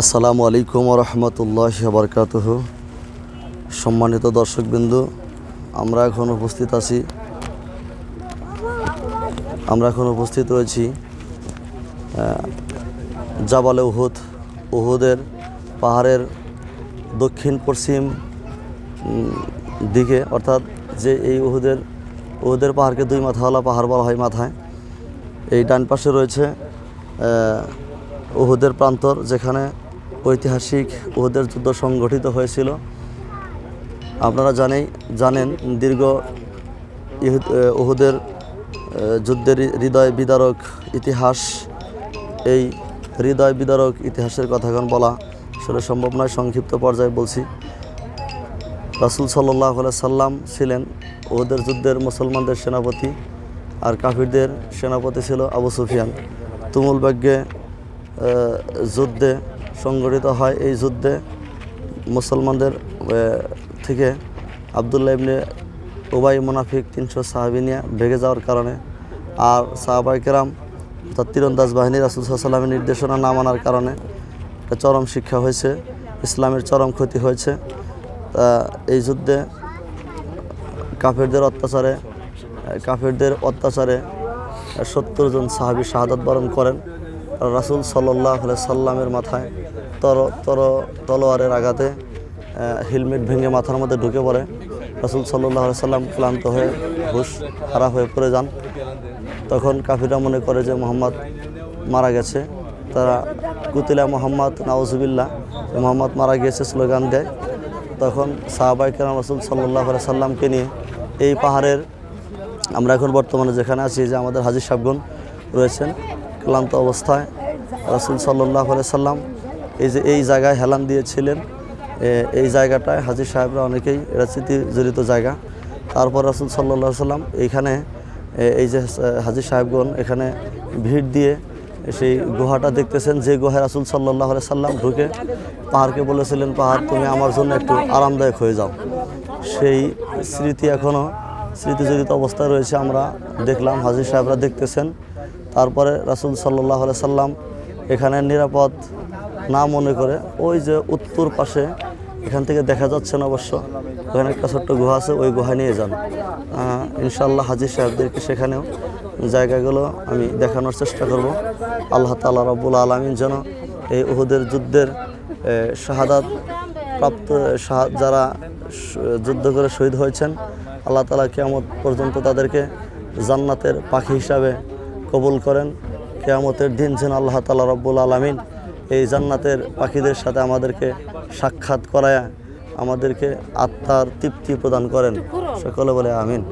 আসসালামু আলাইকুম রহমতুল্লাহ বরকাতহ সম্মানিত দর্শকবৃন্দু, আমরা এখন উপস্থিত আছি। আমরা এখন উপস্থিত রয়েছি জাবালে উহুদ, উহুদের পাহাড়ের দক্ষিণ পশ্চিম দিকে, অর্থাৎ যে এই উহুদের উহুদের পাহাড়কে দুই মাথাওয়ালা পাহাড় বলা হয় মাথায়। এই ডান পাশে রয়েছে উহুদের প্রান্তর, যেখানে ঐতিহাসিক উহুদের যুদ্ধ সংগঠিত হয়েছিল। আপনারা জানেই, জানেন দীর্ঘ উহুদের যুদ্ধের হৃদয় বিদারক ইতিহাস। এই হৃদয় বিদারক ইতিহাসের কথা এখন বলা আসলে সম্ভব নয়, সংক্ষিপ্ত পর্যায়ে বলছি। রাসুল সাল্লাহ সাল্লাম ছিলেন ওদের যুদ্ধের মুসলমানদের সেনাপতি আর কাফিরদের সেনাপতি ছিল আবু সুফিয়ান। তুমুল বাগ্যে যুদ্ধে সংগঠিত হয় এই যুদ্ধে মুসলমানদের থেকে আবদুল্লাহ ইবনে উবাই মুনাফিক তিনশো সাহাবি নিয়ে ভেঙে যাওয়ার কারণে। আর সাহাবাই কেরাম অর্থাৎ তীরন্দাজ বাহিনী রাসুল সাল্লামের নির্দেশনা না মানার কারণে চরম শিক্ষা হয়েছে, ইসলামের চরম ক্ষতি হয়েছে। এই যুদ্ধে কাফেরদের অত্যাচারে কাফেরদের অত্যাচারে সত্তর জন সাহাবি শাহাদাত বরণ করেন। রাসুল সাল্লাহ সাল্লামের মাথায় তর তর, তলোয়ারের আঘাতে হেলমেট ভেঙে মাথার মধ্যে ঢুকে পড়ে। রাসুল সাল্লাহ সাল্লাম ক্লান্ত হয়ে হুশ হারা হয়ে পড়ে যান। তখন কাফিরা মনে করে যে মোহাম্মদ মারা গেছে। তারা কুতিলা মোহাম্মদ নওয়াজুবিল্লাহ মোহাম্মদ মারা গিয়েছে স্লোগান দেয়। তখন সাহাবাই কেরাম রসুল সাল্লাহ সাল্লামকে নিয়ে এই পাহাড়ের, আমরা এখন বর্তমানে যেখানে আছি যে আমাদের হাজির সাহেবগণ রয়েছেন ক্লান্ত অবস্থায়। রসুল সাল্লাহ সাল্লাম এই যে, এই জায়গায় হেলান দিয়েছিলেন। এই জায়গাটায় হাজির সাহেবরা অনেকেই এটা স্মৃতি জড়িত জায়গা। তারপর রসুল সাল্লাহ সাল্লাম এইখানে এই যে হাজির সাহেবগণ এখানে ভিড় দিয়ে সেই গুহাটা দেখতেছেন। যে গুহায় রাসুল সাল্লাহ সাল্লাম ঢুকে পাহাড়কে বলেছিলেন, পাহাড়, তুমি আমার জন্য একটু আরামদায়ক হয়ে যাও। সেই স্মৃতি এখনও স্মৃতিজড়িত অবস্থায় রয়েছে। আমরা দেখলাম, হাজির সাহেবরা দেখতেছেন। তারপরে রাসুল সাল্লাহ সাল্লাম এখানে নিরাপদ না মনে করে ওই যে উত্তর পাশে এখান থেকে দেখা যাচ্ছে না অবশ্য, ওখানে একটা ছোট্ট গুহা আছে, ওই গুহায় নিয়ে যান। ইনশাল্লাহ হাজির সাহেবদেরকে সেখানেও জায়গাগুলো আমি দেখানোর চেষ্টা করব। আল্লাহ তালা রব্বুল আলমিন যেন এই উহুদের যুদ্ধের শাহাদাত প্রাপ্ত যারা যুদ্ধ করে শহীদ হয়েছেন, আল্লাহ তালা কেয়ামত পর্যন্ত তাদেরকে জান্নাতের পাখি হিসাবে কবুল করেন। কেয়ামতের দিন যেন আল্লাহ তালা রব্বুল আলমিন এই জান্নাতের পাখিদের সাথে আমাদেরকে সাক্ষাৎ করায়, আমাদেরকে আত্মার তৃপ্তি প্রদান করেন। সকলে বলে আমিন।